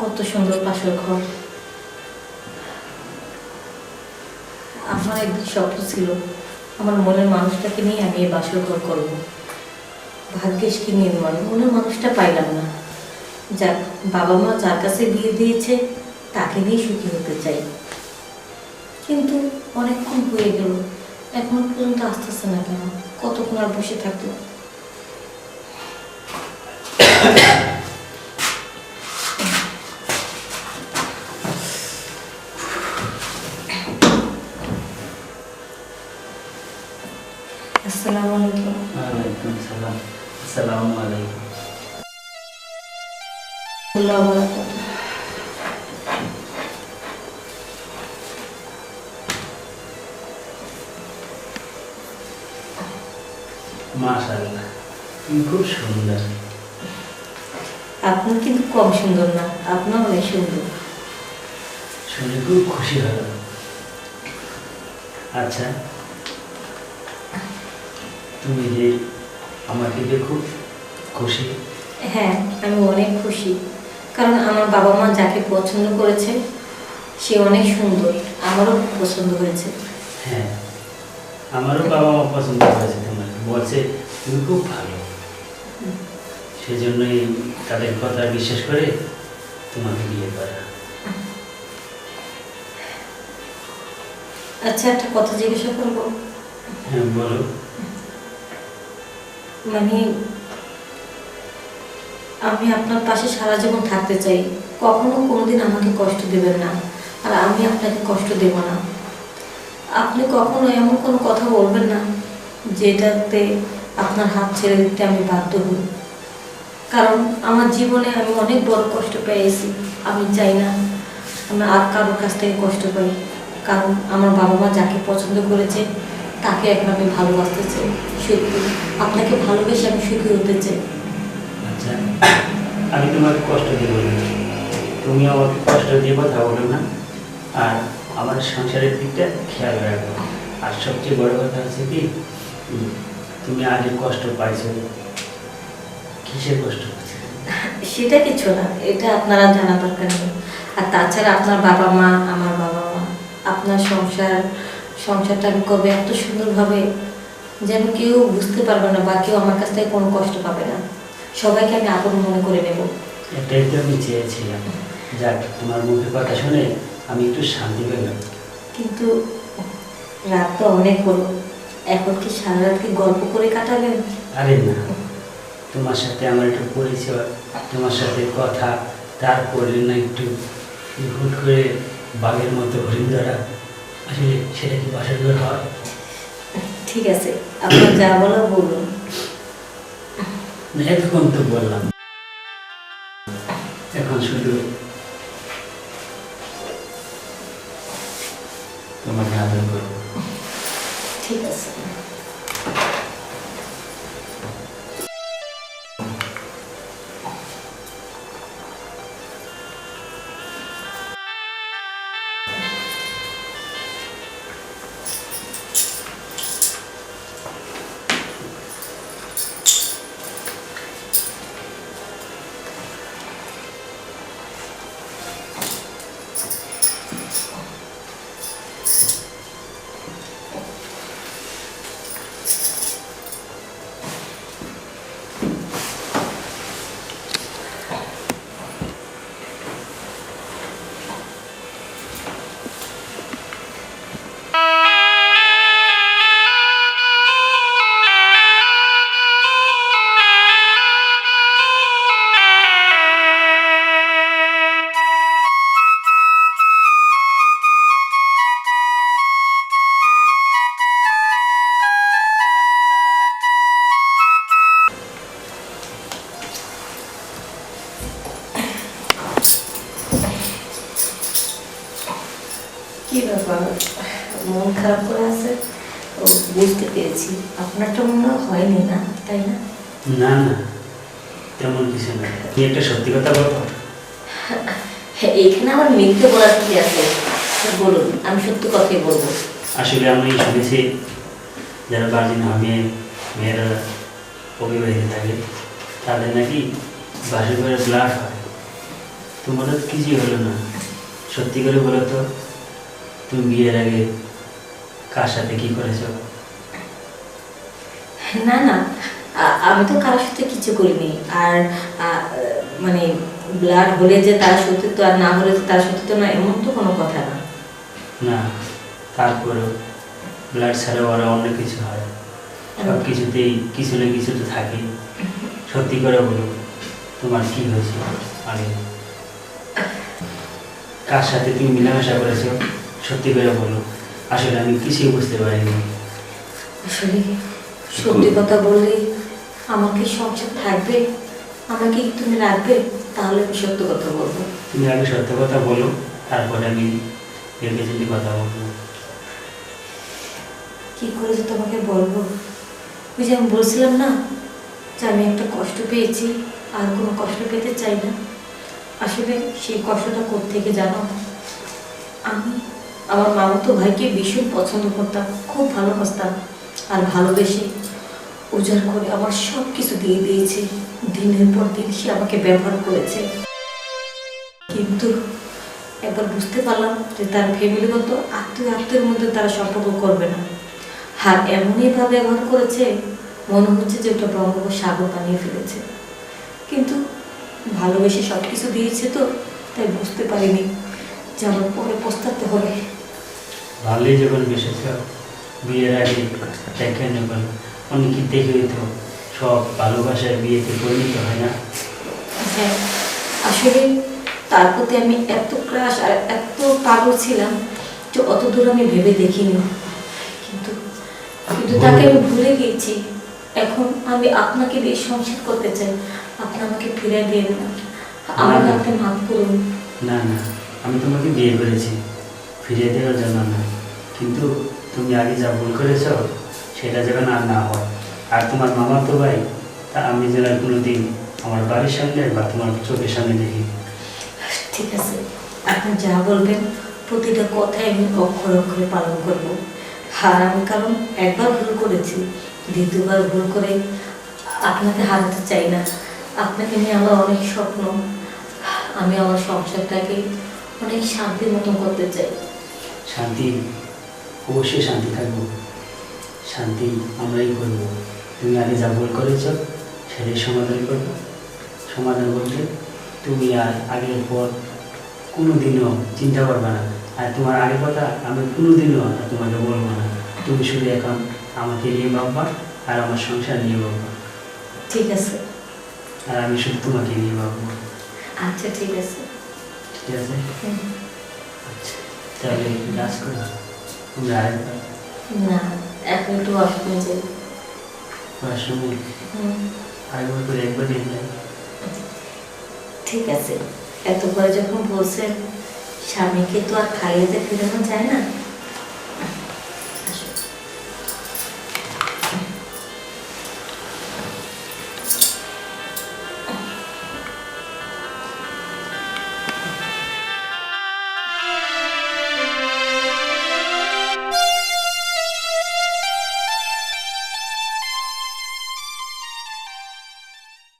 কত সুন্দর পাশের ঘর। আমার একদিন স্বপ্ন ছিল, আমার মনের মানুষটাকে নিয়ে আমি এই বাসর ঘর করব। ভাগ্যেশ কি নির্মাণ মনের মানুষটা পাইলাম না। যাক, বাবা মা যার কাছে বিয়ে দিয়েছে, তাকে দিয়ে সুখী হতে চাই। কিন্তু অনেকক্ষণ হয়ে গেল, এখন পর্যন্ত আসতেছে না কেন, কতক্ষণ আর বসে থাকব? আসসালামু আলাইকুম। ওয়ালাইকুম সালাম আসসালামু আলাইকুম। আল্লাহ বারাকাতুহু। মাশাআল্লাহ তুমি খুব সুন্দর। আপনি কিন্তু কম সুন্দর না আপনার অনেক সুন্দর। শুনে খুব খুশি হলাম। আচ্ছা তুমি যে আমাকে খুব খুশি। হ্যাঁ আমি অনেক খুশি। কারণ আমার বাবা মা যাকে পছন্দ করেছে সে অনেক সুন্দর। আমারও পছন্দ হয়েছে। হ্যাঁ আমারও বাবা মা পছন্দ করেছে তোমাকে বলছে তুমি খুব ভালো। সেজন্যই তাদের কথা বিশ্বাস করে তোমাকে বিয়ে করা। আচ্ছা একটা কথা জিজ্ঞাসা করব? হ্যাঁ বলো। মানে আমি আপনার পাশে সারা জীবন থাকতে চাই। কখনো কোনোদিন আমাকে কষ্ট দেবেন না, আর আমি আপনাকে কষ্ট দেব না। আপনি কখনো এমন কোনো কথা বলবেন না, যেটাতে আপনার হাত ছেড়ে দিতে আমি বাধ্য হই। কারণ আমার জীবনে আমি অনেক বড় কষ্ট পেয়েছি, আমি চাই না আমি আর কারোর কাছ থেকে কষ্ট পাই। কারণ আমার বাবা মা যাকে পছন্দ করেছে তাকে এখন আমি ভালোবাসতে চাই সত্যি। আপনাকে ভালোবেসে আমি সুখী হতে চাই। আচ্ছা আমি তোমাকে কষ্ট দিব না। তুমি আমাকে কষ্ট দিয়ে কথা বলো না। আর আমার সংসারের দিকটা খেয়াল রাখো। আর সবচেয়ে বড় কথা হচ্ছে কি তুমি আগে কষ্ট পাইছো। কিসের কষ্ট সেটা কিছু না এটা আপনারা জানা দরকার নেই। আর তাছাড়া আপনার বাবা মা আমার বাবা মা আপনার সংসার সংসারটা আমি কবে এত সুন্দরভাবে যেন কেউ বুঝতে পারবে না বা কেউ আমার কাছ থেকে কোনো কষ্ট পাবে না। সবাইকে আমি আপন মনে করে নেব। এটাই তো আমি চেয়েছিলাম। যাক তোমার মুখে কথা শুনে আমি একটু শান্তি পেলাম। কিন্তু রাত তো অনেক হলো। এখন কি সারা রাত কি গল্প করে কাটাবেন? আরে না। তোমার সাথে আমার একটু পরিচয় তোমার সাথে কথা তারপরে না একটু হুট করে বাঘের মতো হরিণ ধরা আসলে সেটা কি বাসার ঘর হয়? ঠিক আছে আপনার যা বলো বলুন। না, এতক্ষণ তো বললাম। এখন শুধু তোমাকে আদর করব। ঠিক আছে। কি ব্যাপার মন খারাপ করে আছে? ও বুঝতে পেরেছি। আপনারটা মনে হয়নি না তাই না? না না তেমন কিছু না। তুমি একটা সত্যি কথা বলো হ্যাঁ, এইখানে আমার মিথ্যে বলার কি আছে? বলুন আমি সত্যি কথাই বলব। আসলে আমি শুনেছি যারা বার্জিন মেয়ে মেয়েরা অবিবাহিত থাকে তাদের নাকি বাসে করে ব্লাড হয়। তোমার তো কিছুই হলো না। সত্যি করে বলো তো। তুমি বিয়ের আগে কার সাথে কি করেছ? না না আমি তো কারোর সাথে কিছু করিনি। আর মানে ব্লাড হলে যে তার সত্যিত্ব আর না হলে যে তার সত্যিত্ব না এমন তো কোনো কথা না। না তারপরেও ব্লাড ছাড়াও ওরা অন্য কিছু হয় সব কিছুতেই কিছু না কিছু তো থাকে। সত্যি করে বলো তোমার কি হয়েছে? আগে। কার সাথে তুমি মিলামেশা করেছ? সত্যি করে বলো আসলে আমি কিছুই বুঝতে পারিনি। আসলে সত্যি কথা বললে আমাকে সংসার থাকবে? আমাকে তুমি রাখবে? তাহলে আমি সত্য কথা বলব। তুমি আগে সত্য কথা বলো তারপরে আমি ভেবে চিন্তে কথা বলব। কি করে যে তোমাকে বলব? ওই যে আমি বলছিলাম না যে আমি একটা কষ্ট পেয়েছি আর কোনো কষ্ট পেতে চাই না। আসলে সেই কষ্টটা থেকে জানো? আমি আমার মামাতো ভাইকে ভীষণ পছন্দ করতাম খুব ভালোবাসতাম আর ভালোবেসে উজাড় করে আমার সব কিছু দিয়ে দিয়েছে। দিনের পর দিন সে আমাকে ব্যবহার করেছে। কিন্তু একবার বুঝতে পারলাম যে তার ফ্যামিলিগত আত্মীয় আত্মীয়ের মধ্যে তারা সম্পর্ক করবে না। আর এমনই ভাবে ব্যবহার করেছে, মনে হচ্ছে যে ওটা বঙ্গোপসাগর বানিয়ে ফেলেছে। কিন্তু ভালোবেসে সব কিছু দিয়েছে তো, তাই বুঝতে পারিনি যে আমার পরে পস্তাতে হবে। ভালোই যখন বেসেছ বিয়ের আগে দেখেন যখন অনেকে দেখে তো সব ভালোবাসায় বিয়েতে পরিণত হয় না। হ্যাঁ আসলে তার প্রতি আমি এত ক্রাশ আর এত পাগল ছিলাম যে অত দূর আমি ভেবে দেখিনি। কিন্তু কিন্তু তাকে আমি ভুলে গিয়েছি। এখন আমি আপনাকে দিয়ে সংসার করতে চাই। আপনি আমাকে ফিরে দিন না আমাকে আপনি মাফ করুন। না না। আমি তোমাকে বিয়ে করেছি। ফিরিয়ে দেওয়ার জন্য না। কিন্তু তুমি আগে যা ভুল করেছ, সেটা যেন আর না হয়। আর তোমার মামা তো ভাই, তা আমি যেন কোনো দিন আমার বাড়ির সামনে বা তোমার চোখের সামনে দেখি। ঠিক আছে, আপনি যা বলবেন, প্রতিটা কথাই আমি অক্ষরে অক্ষরে পালন করব। আর আমি কারণ একবার ভুল করেছি, দ্বিতীয়বার ভুল করে আপনাকে হারাতে চাই না। আপনাকে নিয়ে আমার অনেক স্বপ্ন। আমি আমার সংসারটাকে অনেক শান্তির মতন করতে চাই। শান্তি অবশ্যই শান্তি থাকব। শান্তি আমরাই করব। তুমি আগে যা ভুল করেছ সেটাই সমাধান করব। সমাধান বলতে তুমি আর আগের পর কোনো দিনও চিন্তা করবে না। আর তোমার আগের কথা আমি কোনো দিনও আর তোমাকে বলব না। তুমি শুধু এখন আমাকে নিয়ে ভাববা আর আমার সংসার নিয়ে ভাববা। ঠিক আছে। আর আমি শুধু তোমাকে নিয়ে ভাববো। আচ্ছা ঠিক আছে। ঠিক আছে? আচ্ছা। তাহলে কাজ করো আরেকবার না এখন একটু অসময় যাই হুম, আরেকবার করে একবার যাই ঠিক আছে। এত করে যখন বলছেন স্বামীকে তো আর খাইয়েতে ফেরানো যায় না?